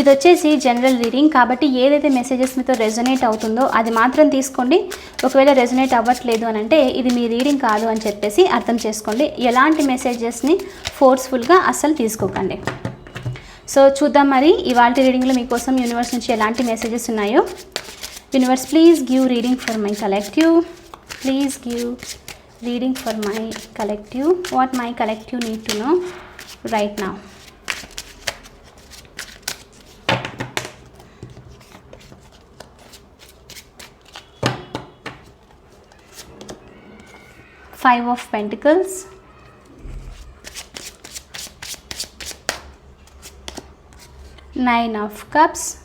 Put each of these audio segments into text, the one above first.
ఇది వచ్చేసి general reading కాబట్టి ఏదైతే మెసేజెస్ మీతో రెజొనేట్ అవుతుందో అది మాత్రం తీసుకోండి. ఒకవేళ రెజొనేట్ అవ్వట్లేదు అని అంటే ఇది మీ రీడింగ్ కాదు అని చెప్పేసి అర్థం చేసుకోండి. ఎలాంటి మెసేజెస్ని ఫోర్స్ఫుల్గా అస్సలు తీసుకోకండి. సో చూద్దాం మరి ఇవాళ రీడింగ్లో మీకోసం యూనివర్స్ నుంచి ఎలాంటి మెసేజెస్ ఉన్నాయో. Universe please give reading for my collective please give reading for my collective what my collective need to know right now five of pentacles. Nine of cups.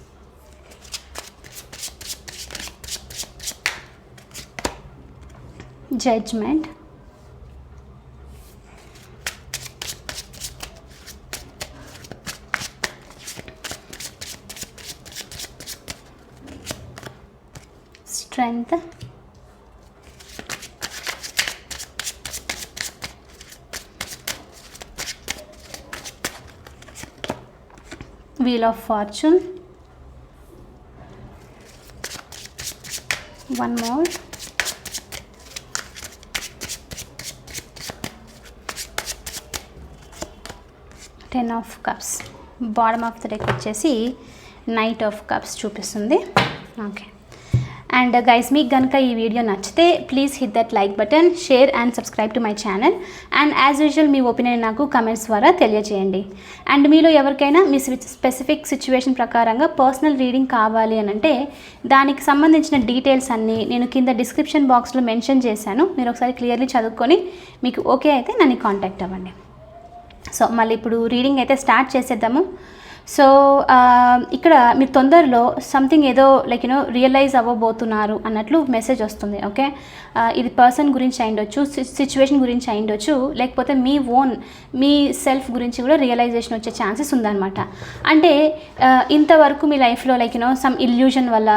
Judgment. Strength wheel of fortune. One ten of cups bottom of the deck వచ్చేసి knight of cups చూపిస్తుంది. Okay and guys uh, మీకు కనుక ఈ video నచ్చితే please hit that like button share and subscribe to my channel and as usual me opinion నాకు comments ద్వారా తెలియజేయండి. And మీలో ఎవరికైనా మీ స్పెసిఫిక్ సిచ్యువేషన్ ప్రకారంగా పర్సనల్ రీడింగ్ కావాలి అని అంటే దానికి సంబంధించిన డీటెయిల్స్ అన్నీ నేను కింద డిస్క్రిప్షన్ బాక్స్లో మెన్షన్ చేశాను. మీరు ఒకసారి క్లియర్లీ చదువుకొని మీకు ఓకే అయితే నన్ను కాంటాక్ట్ అవ్వండి. సో మళ్ళీ ఇప్పుడు రీడింగ్ అయితే స్టార్ట్ చేసేద్దాము. సో uh, ఇక్కడ మీరు తొందరలో సంథింగ్ ఏదో లైక్ యూనో రియలైజ్ అవ్వబోతున్నారు అన్నట్లు మెసేజ్ వస్తుంది ఓకే uh, ఇది పర్సన్ గురించి అయిండొచ్చు సిచ్యువేషన్ గురించి అయిండొచ్చు లేకపోతే మీ ఓన్ మీ సెల్ఫ్ గురించి కూడా రియలైజేషన్ వచ్చే ఛాన్సెస్ ఉందన్నమాట. అంటే uh, ఇంతవరకు మీ లైఫ్లో like you know some illusion వల్ల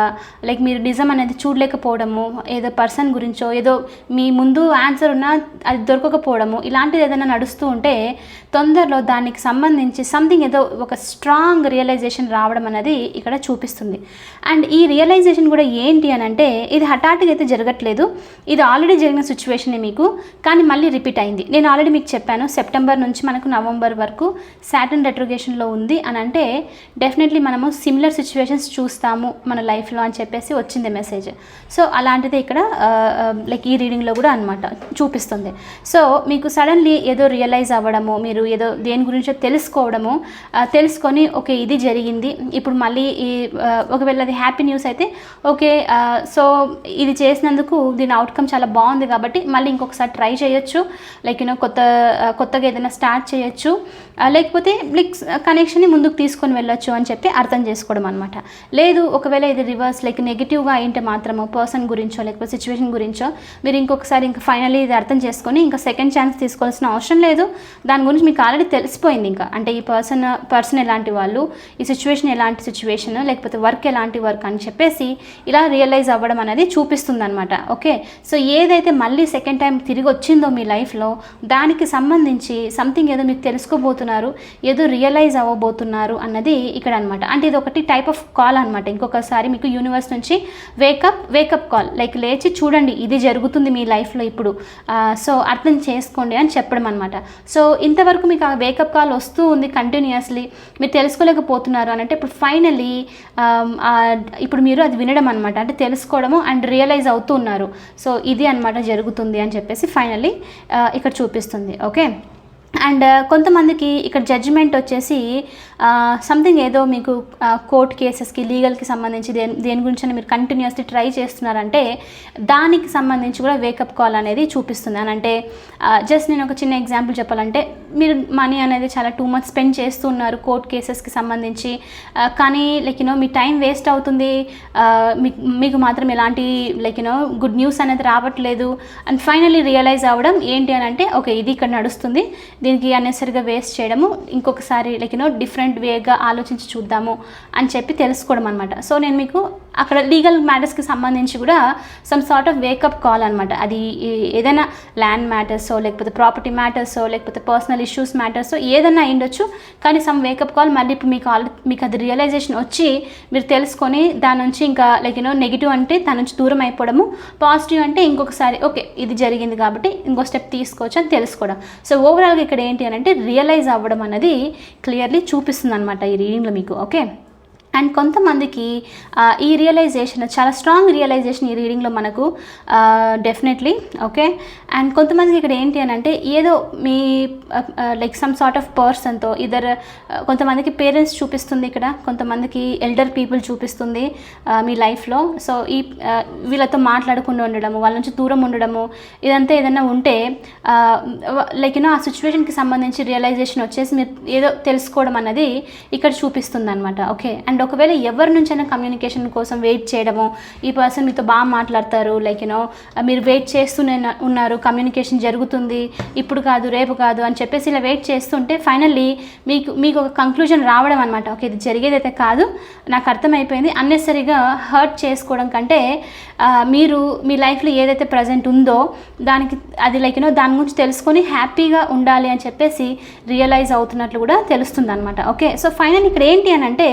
లైక్ మీరు నిజం అనేది చూడలేకపోవడము ఏదో పర్సన్ గురించో ఏదో మీ ముందు ఆన్సర్ ఉన్నా అది దొరకకపోవడము ఇలాంటిది ఏదైనా నడుస్తూ ఉంటే తొందరలో దానికి సంబంధించి సంథింగ్ ఏదో ఒక స్ట్రాంగ్ రియలైజేషన్ రావడం అనేది ఇక్కడ చూపిస్తుంది. అండ్ ఈ రియలైజేషన్ కూడా ఏంటి అని అంటే ఇది హఠాత్తుగా అయితే జరగట్లేదు. ఇది ఆల్రెడీ జరిగిన సిచ్యువేషనే మీకు కానీ మళ్ళీ రిపీట్ అయింది. నేను ఆల్రెడీ మీకు చెప్పాను సెప్టెంబర్ నుంచి మనకు నవంబర్ వరకు సాటర్న్ రెట్రోగేషన్లో ఉంది అని అంటే డెఫినెట్లీ మనము సిమిలర్ సిచ్యువేషన్స్ చూస్తాము మన లైఫ్లో అని చెప్పేసి వచ్చింది మెసేజ్ సో అలాంటిది ఇక్కడ uh, um, లైక్ ఈ రీడింగ్లో కూడా అనమాట చూపిస్తుంది. సో మీకు సడన్లీ ఏదో రియలైజ్ అవ్వడము మీరు ఏదో దేని గురించో తెలుసుకోవడము uh, తెలుసుకొని ఓకే ఇది జరిగింది. ఇప్పుడు మళ్ళీ ఈ ఒకవేళ అది హ్యాపీ న్యూస్ అయితే ఓకే సో ఇది చేసినందుకు దీని అవుట్కమ్ చాలా బాగుంది కాబట్టి మళ్ళీ ఇంకొకసారి ట్రై చేయొచ్చు. లైక్ యూనో కొత్త కొత్తగా ఏదైనా స్టార్ట్ చేయొచ్చు. లేకపోతే లైక్ కనెక్షన్ని ముందుకు తీసుకొని వెళ్ళొచ్చు అని చెప్పి అర్థం చేసుకోవడం అనమాట లేదు ఒకవేళ ఇది రివర్స్ లైక్ నెగిటివ్గా అయింటే మాత్రము పర్సన్ గురించో లేకపోతే సిచ్యువేషన్ గురించో మీరు ఇంకొకసారి ఇంకా ఫైనల్లీ ఇది అర్థం చేసుకొని ఇంకా సెకండ్ ఛాన్స్ తీసుకోవాల్సిన అవసరం లేదు. దాని గురించి మీకు ఆల్రెడీ తెలిసిపోయింది ఇంకా. అంటే ఈ పర్సన్ పర్సన్ ఎలాంటి వాళ్ళు ఈ సిచ్యువేషన్ ఎలాంటి సిచ్యువేషన్ లేకపోతే వర్క్ ఎలాంటి వర్క్ అని చెప్పేసి ఇలా రియలైజ్ అవ్వడం అనేది చూపిస్తుంది అనమాట ఓకే సో ఏదైతే మళ్ళీ సెకండ్ టైం తిరిగి వచ్చిందో మీ లైఫ్లో దానికి సంబంధించి సంథింగ్ ఏదో మీకు తెలుసుకోబోతున్నారు ఏదో రియలైజ్ అవ్వబోతున్నారు అన్నది ఇక్కడ అనమాట అంటే ఇది ఒకటి టైప్ ఆఫ్ కాల్ అనమాట ఇంకొకసారి మీకు యూనివర్స్ నుంచి వేకప్ వేకప్ కాల్ లైక్ లేచి చూడండి ఇది జరుగుతుంది మీ లైఫ్లో ఇప్పుడు. సో అర్థం చేసుకోండి అని చెప్పడం అనమాట సో ఇంతవరకు మీకు ఆ వేకప్ కాల్ వస్తూ ఉంది కంటిన్యూస్లీ మీరు తెలుసుకోలేకపోతున్నారు అని అంటే ఇప్పుడు ఫైనలీ ఇప్పుడు మీరు అది వినడం అనమాట అంటే తెలుసుకోవడము అండ్ రియలైజ్ అవుతూ ఉన్నారు. సో ఇది అనమాట జరుగుతుంది అని చెప్పేసి ఫైనలీ ఇక్కడ చూపిస్తుంది. ఓకే అండ్ కొంతమందికి ఇక్కడ జడ్జిమెంట్ వచ్చేసి సంథింగ్ ఏదో మీకు కోర్ట్ కేసెస్కి లీగల్కి సంబంధించి దేని దేని గురించి మీరు కంటిన్యూస్లీ ట్రై చేస్తున్నారంటే దానికి సంబంధించి కూడా వేకప్ కాల్ అనేది చూపిస్తుంది. అని అంటే జస్ట్ నేను ఒక చిన్న ఎగ్జాంపుల్ చెప్పాలంటే మీరు మనీ అనేది చాలా టూ మచ్ స్పెండ్ చేస్తున్నారు కోర్ట్ కేసెస్కి సంబంధించి. కానీ లైక్ యూనో మీ టైం వేస్ట్ అవుతుంది. మీకు మాత్రం ఎలాంటి లైక్ యూనో గుడ్ న్యూస్ అనేది రావట్లేదు. అండ్ ఫైనల్లీ రియలైజ్ అవ్వడం ఏంటి అని అంటే ఓకే ఇది ఇక్కడ నడుస్తుంది. దీనికి అన్నెసరిగా వేస్ట్ చేయడము. ఇంకొకసారి లైక్ యూనో డిఫరెంట్ వేగా ఆలోచించి చూద్దాము అని చెప్పి తెలుసుకోవడం అనమాట సో నేను మీకు అక్కడ లీగల్ మ్యాటర్స్కి సంబంధించి కూడా some sort of wake up call అనమాట అది ఏదైనా ల్యాండ్ మ్యాటర్సో లేకపోతే ప్రాపర్టీ మ్యాటర్సో లేకపోతే పర్సనల్ ఇష్యూస్ మ్యాటర్సో ఏదైనా అయ్యుండొచ్చు. కానీ సమ్ వేకప్ కాల్ మళ్ళీ ఇప్పుడు మీకు ఆల్రెడీ మీకు అది రియలైజేషన్ వచ్చి మీరు తెలుసుకొని దాని నుంచి ఇంకా లైక్ యూనో నెగిటివ్ అంటే దాని నుంచి దూరం అయిపోవడము. పాజిటివ్ అంటే ఇంకొకసారి ఓకే ఇది జరిగింది కాబట్టి ఇంకో స్టెప్ తీసుకోవచ్చు అని తెలుసుకోవడం. సో ఓవరాల్గా ఇక్కడ ఏంటి అని అంటే రియలైజ్ అవ్వడం అనేది క్లియర్లీ చూపిస్తుంది. అనమాట ఈ రీడింగ్లో మీకు ఓకే? అండ్ కొంతమందికి ఈ రియలైజేషన్ చాలా స్ట్రాంగ్ రియలైజేషన్ ఈ రీడింగ్లో మనకు డెఫినెట్లీ ఓకే అండ్ కొంతమందికి ఇక్కడ ఏంటి అని అంటే ఏదో మీ లైక్ సమ్ సార్ట్ ఆఫ్ పర్సన్తో ఇద్దరు కొంతమందికి పేరెంట్స్ చూపిస్తుంది ఇక్కడ కొంతమందికి ఎల్డర్ పీపుల్ చూపిస్తుంది మీ లైఫ్లో సో ఈ వీళ్ళతో మాట్లాడకుండా ఉండడము వాళ్ళ నుంచి దూరం ఉండడము ఇదంతా ఏదైనా ఉంటే లైక్ యూనో ఆ సిచ్యువేషన్కి సంబంధించి రియలైజేషన్ వచ్చేసి మీరు ఏదో తెలుసుకోవడం అన్నది ఇక్కడ చూపిస్తుంది అనమాట ఓకే అండ్ ఒకవేళ ఎవరి నుంచైనా కమ్యూనికేషన్ కోసం వెయిట్ చేయడము ఈ పర్సన్ మీతో బాగా మాట్లాడతారు లైక్ యూనో మీరు వెయిట్ చేస్తూనే ఉన్నారు కమ్యూనికేషన్ జరుగుతుంది ఇప్పుడు కాదు రేపు కాదు అని చెప్పేసి ఇలా వెయిట్ చేస్తుంటే ఫైనల్లీ మీకు మీకు ఒక కంక్లూజన్ రావడం అనమాట ఓకే ఇది జరిగేదైతే కాదు నాకు అర్థమైపోయింది. అన్నెసరీగా హర్ట్ చేసుకోవడం కంటే మీరు మీ లైఫ్లో ఏదైతే ప్రజెంట్ ఉందో దానికి అది లైక్ యూనో దాని గురించి తెలుసుకొని హ్యాపీగా ఉండాలి అని చెప్పేసి రియలైజ్ అవుతున్నట్లు కూడా తెలుస్తుంది అనమాట ఓకే సో ఫైనల్ ఇక్కడ ఏంటి అని అంటే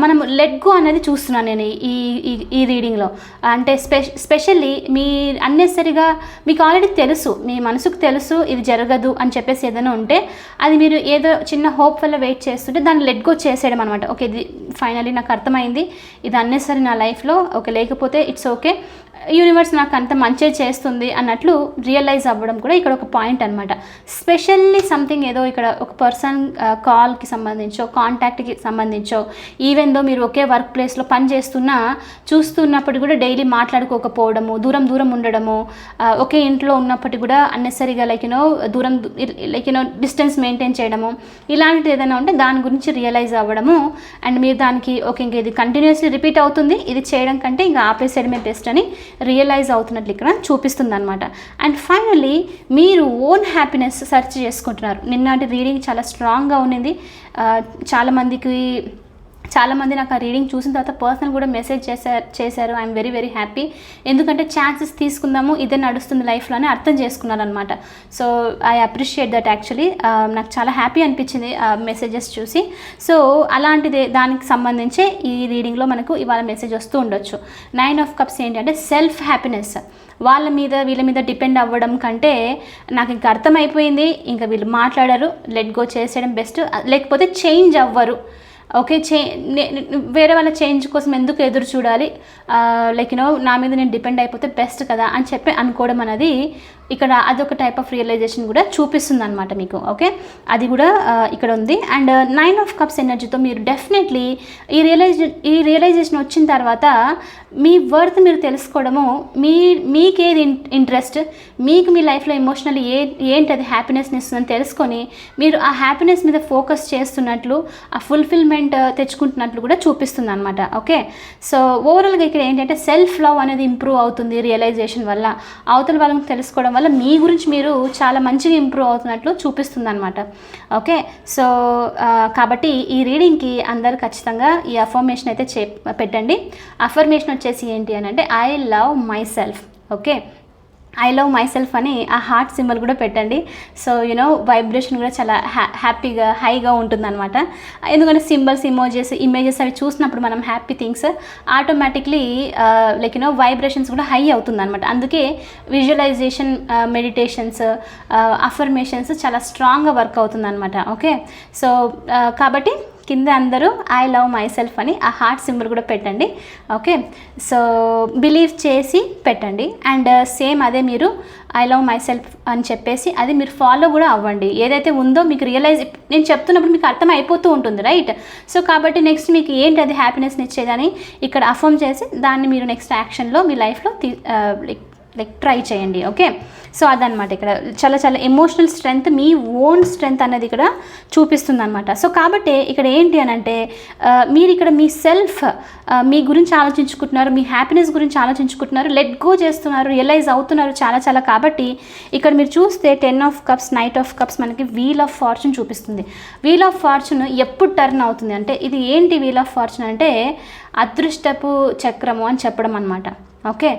మనం లెట్ గో అనేది చూస్తున్నాను నేను ఈ ఈ- ఈ రీడింగ్లో అంటే స్పె స్పెషల్లీ మీ అన్నెసరిగా మీకు ఆల్రెడీ తెలుసు మీ మనసుకు తెలుసు ఇది జరగదు అని చెప్పేసి ఏదైనా ఉంటే అది మీరు ఏదో చిన్న హోప్ వల్ల వెయిట్ చేస్తుంటే దాన్ని లెట్ గో చేసేయడం అనమాట ఓకే ఇది ఫైనలీ నాకు అర్థమైంది ఇది అన్నెసరి నా లైఫ్లో ఓకే లేకపోతే ఇట్స్ ఓకే యూనివర్స్ నాకు అంత మంచి చేస్తుంది అన్నట్లు రియలైజ్ అవ్వడం కూడా ఇక్కడ ఒక పాయింట్ అనమాట స్పెషల్లీ సంథింగ్ ఏదో ఇక్కడ ఒక పర్సన్ కాల్కి సంబంధించో కాంటాక్ట్కి సంబంధించో ఈవెన్ దో మీరు ఒకే వర్క్ ప్లేస్లో పని చేస్తున్నా చూస్తున్నప్పటికీ కూడా డైలీ మాట్లాడుకోకపోవడము దూరం దూరం ఉండడము ఒకే ఇంట్లో ఉన్నప్పటికీ కూడా అన్నెసరిగా లైక్ యూనో దూరం like you know distance maintain చేయడము ఇలాంటిది ఏదైనా ఉంటే దాని గురించి రియలైజ్ అవ్వడము అండ్ మీరు దానికి ఓకే ఇంక ఇది కంటిన్యూస్లీ రిపీట్ అవుతుంది ఇది చేయడం కంటే ఇంకా ఆపేసేయడమే బెస్ట్ అని రియలైజ్ అవుతున్నట్లు ఇక్కడ చూపిస్తుంది అనమాట అండ్ ఫైనల్లీ మీరు ఓన్ హ్యాపీనెస్ సెర్చ్ చేసుకుంటున్నారు. నిన్నటి రీడింగ్ చాలా స్ట్రాంగ్గా ఉన్నింది. చాలామందికి చాలామంది నాకు ఆ రీడింగ్ చూసిన తర్వాత పర్సనల్ కూడా మెసేజ్ చేశారు. చేశారు ఐఎమ్ వెరీ వెరీ హ్యాపీ. ఎందుకంటే ఛాన్సెస్ తీసుకుందాము ఇదే నడుస్తుంది లైఫ్లో అని అర్థం చేసుకున్నారనమాట. So I appreciate that actually. నాకు చాలా హ్యాపీ అనిపించింది ఆ మెసేజెస్ చూసి. సో అలాంటిదే దానికి సంబంధించి ఈ రీడింగ్లో మనకు ఇవాళ మెసేజ్ వస్తూ ఉండొచ్చు. నైన్ ఆఫ్ కప్స్ ఏంటంటే సెల్ఫ్ హ్యాపీనెస్. వాళ్ళ మీద వీళ్ళ మీద డిపెండ్ అవ్వడం కంటే నాకు ఇంకా అర్థమైపోయింది. ఇంకా వీళ్ళు మాట్లాడరు లెట్ గో చేసేయడం బెస్ట్. లేకపోతే చేంజ్ అవ్వరు. ఓకే చే వేరే వాళ్ళ చేంజ్ కోసం ఎందుకు ఎదురు చూడాలి? లైక్ యూనో నా మీద నేను డిపెండ్ అయిపోతే బెస్ట్ కదా అని చెప్పి అనుకోవడం అనేది ఇక్కడ అదొక టైప్ ఆఫ్ రియలైజేషన్ కూడా చూపిస్తుంది అనమాట మీకు ఓకే అది కూడా ఇక్కడ ఉంది. అండ్ నైన్ ఆఫ్ కప్స్ ఎనర్జీతో మీరు డెఫినెట్లీ ఈ రియలైజేషన్ ఈ రియలైజేషన్ వచ్చిన తర్వాత మీ వర్త్ మీరు తెలుసుకోవడము మీ మీకేది ఇంట్రెస్ట్ మీకు మీ లైఫ్లో ఎమోషనల్ ఏ ఏంటి అది హ్యాపీనెస్ని ఇస్తుందని తెలుసుకొని మీరు ఆ హ్యాపీనెస్ మీద ఫోకస్ చేస్తున్నట్లు ఆ ఫుల్ఫిల్మెంట్ uh, తెచ్చుకుంటున్నట్లు కూడా చూపిస్తుంది అనమాట ఓకే సో ఓవరాల్గా ఇక్కడ ఏంటంటే సెల్ఫ్ లవ్ అనేది ఇంప్రూవ్ అవుతుంది రియలైజేషన్ వల్ల. అవతల వాళ్ళని తెలుసుకోవడం వల్ల మీ గురించి మీరు చాలా మంచిగా ఇంప్రూవ్ అవుతున్నట్లు చూపిస్తుంది అనమాట ఓకే? సో కాబట్టి ఈ రీడింగ్కి అందరు ఖచ్చితంగా ఈ అఫర్మేషన్ అయితే చే పెట్టండి. అఫర్మేషన్ వచ్చేసి ఏంటి అని అంటే I love myself okay? I love myself అని ఆ హార్ట్ సింబల్ కూడా పెట్టండి. సో యూనో వైబ్రేషన్ కూడా చాలా హ్యా హ్యాపీగా హైగా ఉంటుందన్నమాట. ఎందుకంటే సింబల్స్ ఇమోజెస్ ఇమేజెస్ అవి చూసినప్పుడు మనం happy things automatically like you know vibrations కూడా హై అవుతుంది అనమాట అందుకే విజువలైజేషన్ మెడిటేషన్స్ అఫర్మేషన్స్ చాలా స్ట్రాంగ్గా వర్క్ అవుతుంది అనమాట ఓకే సో కాబట్టి కింద అందరూ ఐ లవ్ మై సెల్ఫ్ అని ఆ హార్ట్ సింబల్ కూడా పెట్టండి. ఓకే సో బిలీవ్ చేసి పెట్టండి. అండ్ సేమ్ uh, అదే మీరు ఐ లవ్ మై సెల్ఫ్ అని చెప్పేసి అది మీరు ఫాలో కూడా అవ్వండి. ఏదైతే ఉందో మీకు రియలైజ్ నేను చెప్తున్నప్పుడు మీకు అర్థం అయిపోతూ ఉంటుంది రైట్ సో కాబట్టి నెక్స్ట్ మీకు ఏంటి అది హ్యాపీనెస్ని ఇచ్చేదని ఇక్కడ అఫర్మ్ చేసి దాన్ని మీరు నెక్స్ట్ యాక్షన్లో మీ లైఫ్లో లైక్ ట్రై చేయండి ఓకే? సో అదనమాట ఇక్కడ. చాలా చాలా ఎమోషనల్ స్ట్రెంగ్త్ మీ ఓన్ స్ట్రెంగ్త్ అనేది ఇక్కడ చూపిస్తుంది అనమాట సో కాబట్టి ఇక్కడ ఏంటి అని అంటే మీరు ఇక్కడ మీ సెల్ఫ్ మీ గురించి ఆలోచించుకుంటున్నారు మీ హ్యాపీనెస్ గురించి ఆలోచించుకుంటున్నారు లెట్ గో చేస్తున్నారు రియలైజ్ అవుతున్నారు చాలా చాలా. కాబట్టి ఇక్కడ మీరు చూస్తే ten of cups knight of cups మనకి వీల్ ఆఫ్ ఫార్చ్యూన్ చూపిస్తుంది. వీల్ ఆఫ్ ఫార్చ్యూన్ ఎప్పుడు టర్న్ అవుతుంది? అంటే ఇది ఏంటి వీల్ ఆఫ్ ఫార్చ్యూన్ అంటే అదృష్టపు చక్రము అని చెప్పడం అనమాట ఓకే?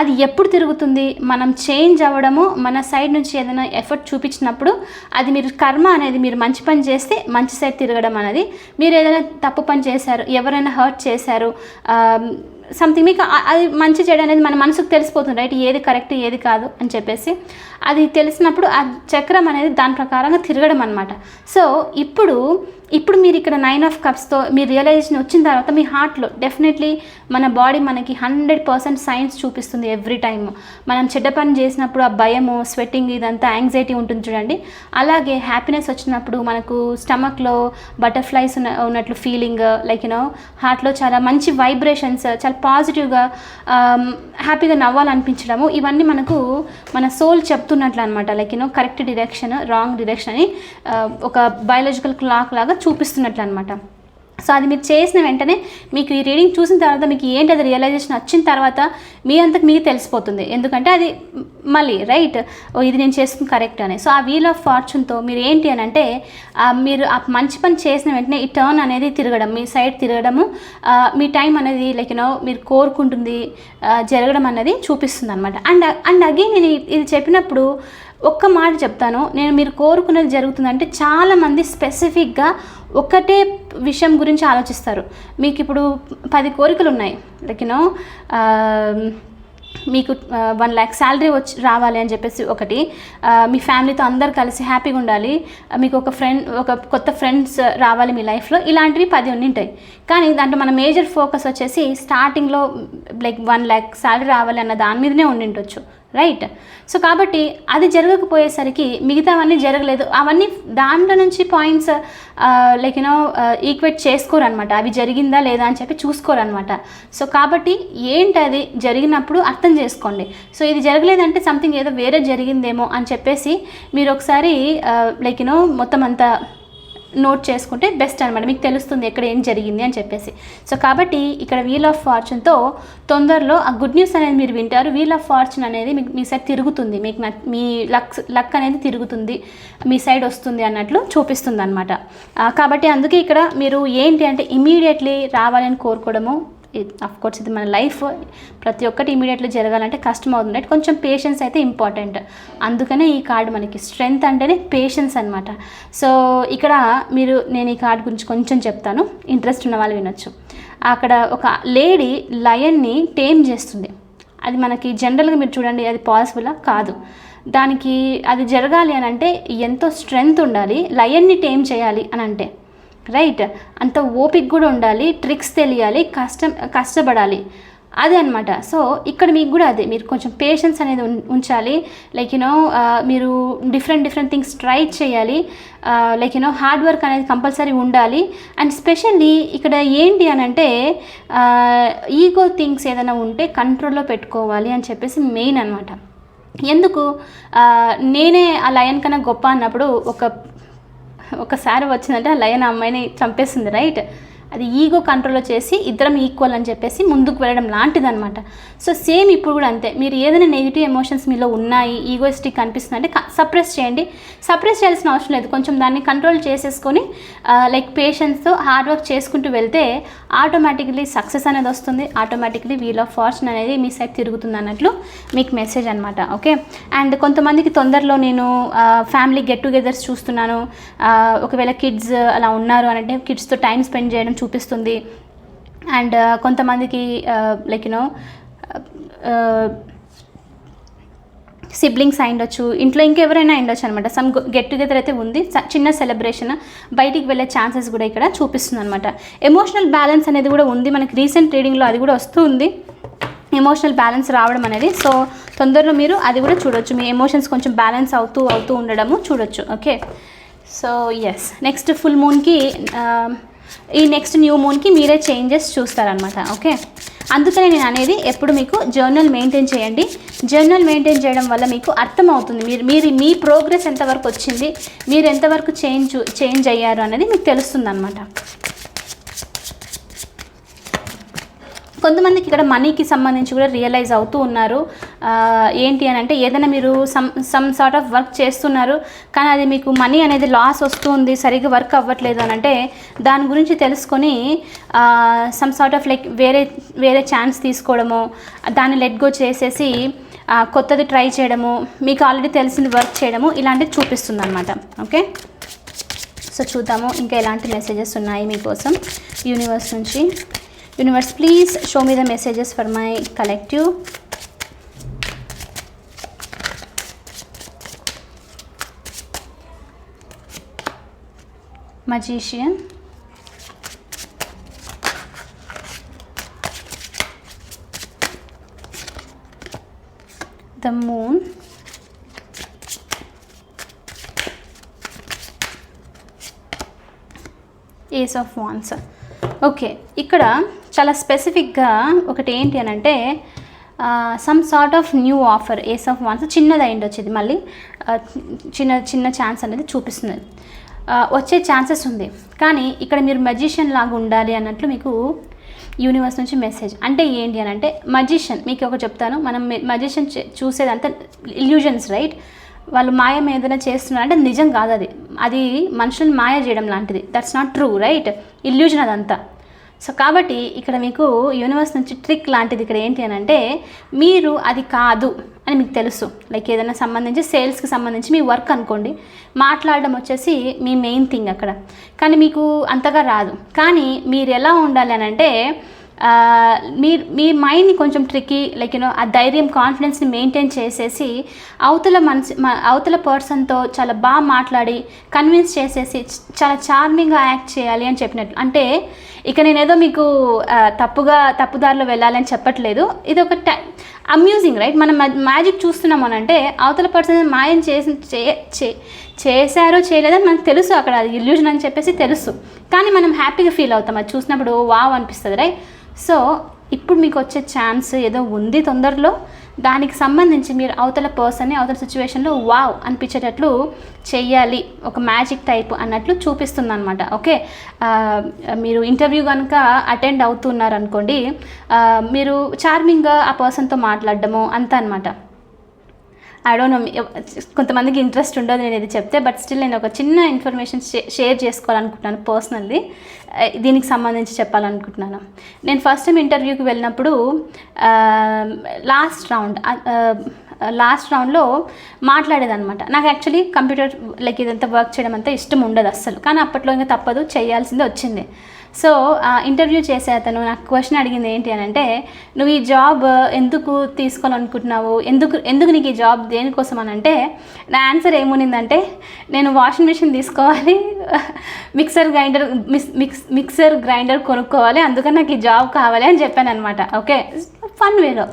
అది ఎప్పుడు తిరుగుతుంది? మనం చేంజ్ అవ్వడము మన సైడ్ నుంచి ఏదైనా ఎఫర్ట్ చూపించినప్పుడు అది మీరు కర్మ అనేది మీరు మంచి పని చేస్తే మంచి సైడ్ తిరగడం అనేది. మీరు ఏదైనా తప్పు పని చేశారు ఎవరైనా హర్ట్ చేశారు సంథింగ్ మీకు అది మంచి చెడు అనేది మన మనసుకు తెలిసిపోతుంది రైట్ ఏది కరెక్ట్ ఏది కాదు అని చెప్పేసి. అది తెలిసినప్పుడు ఆ చక్రం అనేది దాని ప్రకారంగా తిరగడం అనమాట సో ఇప్పుడు ఇప్పుడు మీరు ఇక్కడ నైన్ ఆఫ్ కప్స్తో మీ రియలైజేషన్ వచ్చిన తర్వాత మీ హార్ట్లో డెఫినెట్లీ మన బాడీ మనకి హండ్రెడ్ పర్సెంట్ సైన్స్ చూపిస్తుంది ఎవ్రీ టైమ్ మనం చెడ్డ పని చేసినప్పుడు ఆ భయము స్వెట్టింగ్ ఇదంతా యాంగ్జైటీ ఉంటుంది చూడండి. అలాగే హ్యాపీనెస్ వచ్చినప్పుడు మనకు స్టమక్లో బటర్ఫ్లైస్ ఉన్న ఉన్నట్లు ఫీలింగ్ లైక్ యూనో హార్ట్లో చాలా మంచి వైబ్రేషన్స్ చాలా పాజిటివ్గా హ్యాపీగా um, నవ్వాలనిపించడము ఇవన్నీ మనకు మన సోల్ చెప్తున్నట్లు అనమాట like you know correct direction wrong direction అని uh, ఒక బయాలజికల్ క్లాక్ లాగా చూపిస్తున్నట్లు అనమాట సో అది మీరు చేసిన వెంటనే మీకు ఈ రీడింగ్ చూసిన తర్వాత మీకు ఏంటి అది రియలైజేషన్ వచ్చిన తర్వాత మీ అంతకు మీకు తెలిసిపోతుంది. ఎందుకంటే అది మళ్ళీ రైట్ ఓ ఇది నేను చేస్తుంది కరెక్ట్ అని. సో ఆ వీల్ ఆఫ్ ఫార్చ్యూన్తో మీరు ఏంటి అని అంటే మీరు ఆ మంచి పని చేసిన వెంటనే ఈ టర్న్ అనేది తిరగడం మీ సైడ్ తిరగడము మీ టైం అనేది లైక్ యూనో మీరు కోరుకుంటుంది జరగడం అనేది చూపిస్తుంది అనమాట అండ్ అండ్ అగైన్ నేను ఇది చెప్పినప్పుడు ఒక్క మాట చెప్తాను. నేను మీరు కోరుకున్నది జరుగుతుందంటే చాలామంది స్పెసిఫిక్గా ఒకటే విషయం గురించి ఆలోచిస్తారు. మీకు ఇప్పుడు పది కోరికలు ఉన్నాయి. లైక్ యూనో మీకు వన్ ల్యాక్ శాలరీ వచ్చి రావాలి అని చెప్పేసి ఒకటి. మీ ఫ్యామిలీతో అందరు కలిసి హ్యాపీగా ఉండాలి. మీకు ఒక ఫ్రెండ్ ఒక కొత్త ఫ్రెండ్స్ రావాలి మీ లైఫ్లో. ఇలాంటివి పది ఉండింటాయి. కానీ దాంట్లో మన మేజర్ ఫోకస్ వచ్చేసి స్టార్టింగ్లో లైక్ వన్ ల్యాక్ శాలరీ రావాలి అన్న దాని మీదనే ఉండిండొచ్చు. రైట్ సో కాబట్టి అది జరగకపోయేసరికి మిగతావన్నీ జరగలేదు. అవన్నీ దాంట్లో నుంచి points like you know equate చేసుకోరనమాట అవి జరిగిందా లేదా అని చెప్పి చూసుకోరనమాట సో కాబట్టి ఏంటి అది? జరిగినప్పుడు అర్థం చేసుకోండి. సో ఇది జరగలేదంటే సంథింగ్ ఏదో వేరే జరిగిందేమో అని చెప్పేసి మీరు ఒకసారి uh, లైక్ యూనో మొత్తం అంతా నోట్ చేసుకుంటే బెస్ట్ అనమాట మీకు తెలుస్తుంది ఎక్కడ ఏం జరిగింది అని చెప్పేసి. సో కాబట్టి ఇక్కడ వీల్ ఆఫ్ ఫార్చ్యూన్తో తొందరలో ఆ గుడ్ న్యూస్ అనేది మీరు వింటారు. వీల్ ఆఫ్ ఫార్చ్యూన్ అనేది మీకు మీ సైడ్ తిరుగుతుంది. మీకు మీ లక్ లక్ అనేది తిరుగుతుంది. మీ సైడ్ వస్తుంది అన్నట్లు చూపిస్తుంది అనమాట కాబట్టి అందుకే ఇక్కడ మీరు ఏంటి అంటే ఇమీడియట్లీ రావాలని కోరుకోవడము కోర్స్ ఇది మన లైఫ్ ప్రతి ఒక్కటి ఇమీడియట్లీ జరగాలంటే కష్టం అవుతుంది కొంచెం పేషెన్స్ అయితే ఇంపార్టెంట్ అందుకనే ఈ కార్డు మనకి స్ట్రెంగ్త్ అంటేనే పేషెన్స్ అనమాట సో ఇక్కడ మీరు నేను ఈ కార్డు గురించి కొంచెం చెప్తాను. ఇంట్రెస్ట్ ఉన్న వాళ్ళు వినొచ్చు. అక్కడ ఒక లేడీ లయన్ని టేమ్ చేస్తుంది. అది మనకి జనరల్గా మీరు చూడండి అది పాసిబులా కాదు. దానికి అది జరగాలి అని అంటే ఎంతో స్ట్రెంగ్త్ ఉండాలి. లయన్ని టేమ్ చేయాలి అని అంటే. రైట్ అంత ఓపిక కూడా ఉండాలి ట్రిక్స్ తెలియాలి కష్టం కష్టపడాలి. అదే అనమాట సో ఇక్కడ మీకు కూడా అదే. మీరు కొంచెం పేషెన్స్ అనేది ఉం- ఉంచాలి. లైక్ యూనో మీరు డిఫరెంట్ డిఫరెంట్ థింగ్స్ ట్రై చేయాలి. Like you know hard work అనేది కంపల్సరీ ఉండాలి. అండ్ స్పెషల్లీ ఇక్కడ ఏంటి అని అంటే ఈగో థింగ్స్ ఏదైనా ఉంటే కంట్రోల్లో పెట్టుకోవాలి అని చెప్పేసి మెయిన్ అనమాట ఎందుకు? నేనే ఆ లయన్ కన్నా గొప్ప అన్నప్పుడు ఒక ఒకసారి వచ్చిందంటే ఆ లయన్ అమ్మాయిని చంపేస్తుంది రైట్ అది ఈగో కంట్రోల్ చేసి ఇద్దరం ఈక్వల్ అని చెప్పేసి ముందుకు వెళ్ళడం లాంటిదనమాట సో సేమ్ ఇప్పుడు కూడా అంతే. మీరు ఏదైనా నెగిటివ్ ఎమోషన్స్ మీలో ఉన్నాయి ఈగోయిస్టిక్ అనిపిస్తుంది అంటే సప్రెస్ చేయండి. సప్రెస్ చేయాల్సిన అవసరం లేదు. కొంచెం దాన్ని కంట్రోల్ చేసేసుకొని లైక్ పేషెన్స్తో హార్డ్ వర్క్ చేసుకుంటూ వెళ్తే ఆటోమేటిక్లీ సక్సెస్ అనేది వస్తుంది. ఆటోమేటిక్లీ వీల్ ఆఫ్ ఫార్చ్యూన్ అనేది మీ సైడ్ తిరుగుతుంది అన్నట్లు మీకు మెసేజ్ అనమాట ఓకే అండ్ కొంతమందికి తొందరలో నేను ఫ్యామిలీ గెట్ టుగెదర్స్ చూస్తున్నాను. ఒకవేళ కిడ్స్ అలా ఉన్నారు అంటే కిడ్స్తో టైం స్పెండ్ చేయడం చూపిస్తుంది. అండ్ uh, కొంతమందికి లైక్ యూనో సిబ్లింగ్స్ అయిండొచ్చు. ఇంట్లో ఇంకెవరైనా అయిండొచ్చు అనమాట సమ్ గెట్ టుగెదర్ అయితే ఉంది. చిన్న సెలబ్రేషన్ బయటికి వెళ్ళే ఛాన్సెస్ కూడా ఇక్కడ చూపిస్తుంది అనమాట ఎమోషనల్ బ్యాలెన్స్ అనేది కూడా ఉంది. మనకి రీసెంట్ రీడింగ్లో అది కూడా వస్తూ ఉంది. ఎమోషనల్ బ్యాలెన్స్ రావడం అనేది. సో తొందరలో మీరు అది కూడా చూడొచ్చు. మీ ఎమోషన్స్ కొంచెం బ్యాలెన్స్ అవుతూ అవుతూ ఉండడము చూడొచ్చు. Okay so yes next full మూన్కి ఈ నెక్స్ట్ న్యూ మూన్కి మీరే చేంజెస్ చూస్తారనమాట ఓకే అందుకనే నేను అనేది ఎప్పుడు మీకు జర్నల్ మెయింటైన్ చేయండి. జర్నల్ మెయింటైన్ చేయడం వల్ల మీకు అర్థమవుతుంది. మీరు మీరు మీ ప్రోగ్రెస్ ఎంతవరకు వచ్చింది మీరు ఎంతవరకు చేంజ్ చేంజ్ అయ్యారు అనేది మీకు తెలుస్తుంది అనమాట కొంతమందికి ఇక్కడ మనీకి సంబంధించి కూడా రియలైజ్ అవుతూ ఉన్నారు. ఏంటి అని అంటే ఏదైనా మీరు some some sort of work చేస్తున్నారు కానీ అది మీకు మనీ అనేది లాస్ వస్తుంది సరిగ్గా వర్క్ అవ్వట్లేదు అని అంటే దాని గురించి తెలుసుకొని సమ్ సార్ట్ ఆఫ్ లైక్ వేరే వేరే ఛాన్స్ తీసుకోవడము దాన్ని లెట్ గో చేసేసి కొత్తది ట్రై చేయడము మీకు ఆల్రెడీ తెలిసింది వర్క్ చేయడము ఇలాంటివి చూపిస్తుంది అనమాట ఓకే సో చూద్దాము. ఇంకా ఎలాంటి మెసేజెస్ ఉన్నాయి మీకోసం? యూనివర్స్ నుంచి. Universe please show me the messages for my collective magician. The moon. Ace of wands okay ఇక్కడ చాలా స్పెసిఫిక్గా ఒకటి ఏంటి అని అంటే some sort of new offer ace of wands చిన్నది అయింది వచ్చేది మళ్ళీ చిన్న చిన్న ఛాన్స్ అనేది చూపిస్తుంది. వచ్చే ఛాన్సెస్ ఉంది. కానీ ఇక్కడ మీరు మెజిషియన్ లాగా ఉండాలి అన్నట్లు మీకు యూనివర్స్ నుంచి మెసేజ్ అంటే ఏంటి అని అంటే మజిషియన్ మీకు ఒక చెప్తాను. మనం మజిషియన్ చూసేదంతా ఇల్యూజన్స్ రైట్ వాళ్ళు మాయం ఏదైనా చేస్తున్నారు అంటే నిజం కాదు అది. అది మనుషుల్ని మాయ చేయడం లాంటిది. That's not true right illusion అదంతా. సో కాబట్టి ఇక్కడ మీకు యూనివర్స్ నుంచి ట్రిక్ లాంటిది ఇక్కడ ఏంటి అని అంటే మీరు అది కాదు అని మీకు తెలుసు. లైక్ ఏదైనా సంబంధించి సేల్స్కి సంబంధించి మీ వర్క్ అనుకోండి మాట్లాడడం వచ్చేసి మీ మెయిన్ థింగ్ అక్కడ. కానీ మీకు అంతగా రాదు. కానీ మీరు ఎలా ఉండాలి అని అంటే మీ మీ మైండ్ని కొంచెం ట్రిక్కీ లైక్ యూనో ఆ ధైర్యం కాన్ఫిడెన్స్ని మెయింటైన్ చేసేసి అవతల మనసు అవతల పర్సన్తో చాలా బాగా మాట్లాడి కన్విన్స్ చేసేసి చాలా చార్మింగ్గా యాక్ట్ చేయాలి అని చెప్పినట్టు. అంటే ఇక నేనేదో మీకు తప్పుగా తప్పుదారిలో వెళ్ళాలని చెప్పట్లేదు. ఇది ఒక టై అమ్యూజింగ్ రైట్ మనం మ్యాజిక్ చూస్తున్నాం అని అంటే అవతల పర్సన్ మాయం చేసి చే- చే- చేశారో చేయలేదని మనకు తెలుసు అక్కడ అది ఇల్యూజన్ అని చెప్పేసి తెలుసు. కానీ మనం హ్యాపీగా ఫీల్ అవుతాం. అది చూసినప్పుడు వావ్ అనిపిస్తుంది రైట్ సో ఇప్పుడు మీకు వచ్చే ఛాన్స్ ఏదో ఉంది తొందరలో. దానికి సంబంధించి మీరు అవతల పర్సన్ని అవతల సిచ్యువేషన్లో వావ్ అనిపించేటట్లు చెయ్యాలి. ఒక మ్యాజిక్ టైప్ అన్నట్లు చూపిస్తుంది అనమాట ఓకే మీరు ఇంటర్వ్యూ కనుక అటెండ్ అవుతున్నారు అనుకోండి మీరు చార్మింగ్గా ఆ పర్సన్తో మాట్లాడడము అంత అనమాట ఐ డోంట్ నో కొంతమందికి ఇంట్రెస్ట్ ఉండదు నేను ఇది చెప్తే బట్ స్టిల్ నేను ఒక చిన్న ఇన్ఫర్మేషన్ షేర్ చేసుకోవాలనుకుంటున్నాను పర్సనల్లీ దీనికి సంబంధించి చెప్పాలనుకుంటున్నాను. నేను ఫస్ట్ టైం ఇంటర్వ్యూకి వెళ్ళినప్పుడు లాస్ట్ రౌండ్ లాస్ట్ రౌండ్లో మాట్లాడేదన్నమాట. నాకు యాక్చువల్లీ కంప్యూటర్ లైక్ ఇదంతా వర్క్ చేయడం అంతా ఇష్టం ఉండదు అస్సలు. కానీ అప్పట్లో ఇంకా తప్పదు చేయాల్సిందే వచ్చింది. సో ఇంటర్వ్యూ చేసే అతను నాకు క్వశ్చన్ అడిగింది ఏంటి అని అంటే నువ్వు ఈ జాబ్ ఎందుకు తీసుకోవాలనుకుంటున్నావు? ఎందుకు ఎందుకు నీకు ఈ జాబ్ దేనికోసం అని అంటే నా ఆన్సర్ ఏమునిందంటే నేను వాషింగ్ మిషన్ తీసుకోవాలి mixer grinder mix mixer grinder కొనుక్కోవాలి అందుకని నాకు ఈ జాబ్ కావాలి అని చెప్పాను అనమాట okay? Fun way.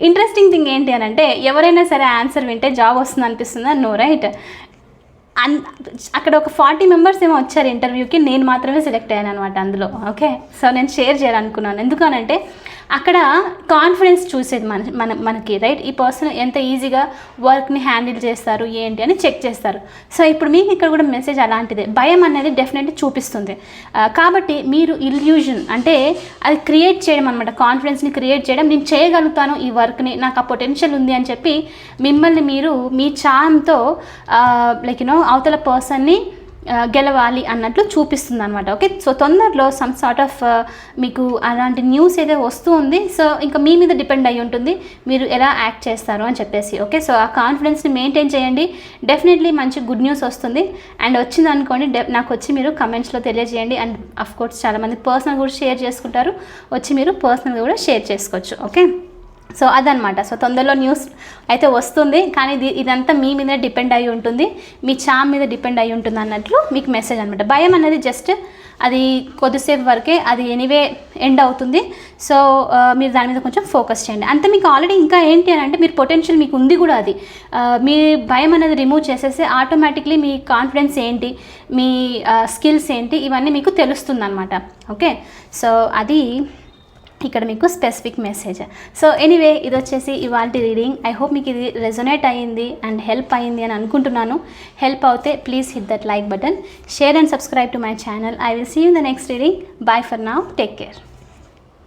Interesting thing ఏంటి అని అంటే ఎవరైనా సరే ఆన్సర్ వింటే జాబ్ వస్తుంది అని నో రైట్? అన్ అక్కడ ఒక ఫార్టీ మెంబర్స్ ఏమో వచ్చారు ఇంటర్వ్యూకి నేను మాత్రమే సెలెక్ట్ అయ్యాను అనమాట అందులో ఓకే? సో నేను షేర్ చేయాలనుకున్నాను. ఎందుకనంటే అక్కడ కాన్ఫిడెన్స్ చూసేది మన మన మనకి రైట్ ఈ పర్సన్ ఎంత ఈజీగా వర్క్ని హ్యాండిల్ చేస్తారు ఏంటి అని చెక్ చేస్తారు. సో ఇప్పుడు మీకు ఇక్కడ కూడా మెసేజ్ అలాంటిదే. భయం అనేది డెఫినెట్లీ చూపిస్తుంది. కాబట్టి మీరు ఇల్యూజన్ అంటే అది క్రియేట్ చేయడం అనమాట కాన్ఫిడెన్స్ని క్రియేట్ చేయడం నేను చేయగలుగుతాను ఈ వర్క్ని నాకు ఆ పొటెన్షియల్ ఉంది అని చెప్పి మిమ్మల్ని మీరు మీ ఛాన్తో లైక్ యూనో అవతల పర్సన్ని గెలవాలి అన్నట్లు చూపిస్తుంది అనమాట ఓకే సో తొందరలో సమ్ సార్ట్ ఆఫ్ మీకు అలాంటి న్యూస్ అయితే వస్తూ ఉంది సో ఇంకా మీ మీద డిపెండ్ అయి ఉంటుంది మీరు ఎలా యాక్ట్ చేస్తారు అని చెప్పేసి. ఓకే సో ఆ కాన్ఫిడెన్స్ని మెయింటైన్ చేయండి. డెఫినెట్లీ మంచి గుడ్ న్యూస్ వస్తుంది. అండ్ వచ్చింది అనుకోండి నాకు వచ్చి మీరు కమెంట్స్లో తెలియజేయండి. అండ్ అఫ్ కోర్స్ చాలామంది పర్సనల్ కూడా షేర్ చేసుకుంటారు. వచ్చి మీరు పర్సనల్గా కూడా షేర్ చేసుకోవచ్చు. ఓకే సో అదనమాట సో తొందరలో న్యూస్ అయితే వస్తుంది. కానీ ఇది ఇదంతా మీ మీద డిపెండ్ అయి ఉంటుంది. మీ చామ్ మీద డిపెండ్ అయి ఉంటుంది అన్నట్లు మీకు మెసేజ్ అనమాట భయం అనేది జస్ట్ అది కొద్దిసేపు వరకే అది ఎనీవే ఎండ్ అవుతుంది. సో మీరు దాని మీద కొంచెం ఫోకస్ చేయండి. అంతే మీకు ఆల్రెడీ ఇంకా ఏంటి అని అంటే మీరు పొటెన్షియల్ మీకు ఉంది కూడా అది. మీ భయం అనేది రిమూవ్ చేసేసి ఆటోమేటిక్లీ మీ కాన్ఫిడెన్స్ ఏంటి మీ స్కిల్స్ ఏంటి ఇవన్నీ మీకు తెలుస్తుంది అనమాట ఓకే? సో అది ఇక్కడ మీకు స్పెసిఫిక్ మెసేజ్ సో ఎనీవే ఇది వచ్చేసి ఇవాళ రీడింగ్ ఐ హోప్ మీకు ఇది రెజొనేట్ అయ్యింది అండ్ హెల్ప్ అయ్యింది అని అనుకుంటున్నాను. హెల్ప్ అవుతే please hit that like button share and subscribe to my channel I will see you the next reading bye for now take care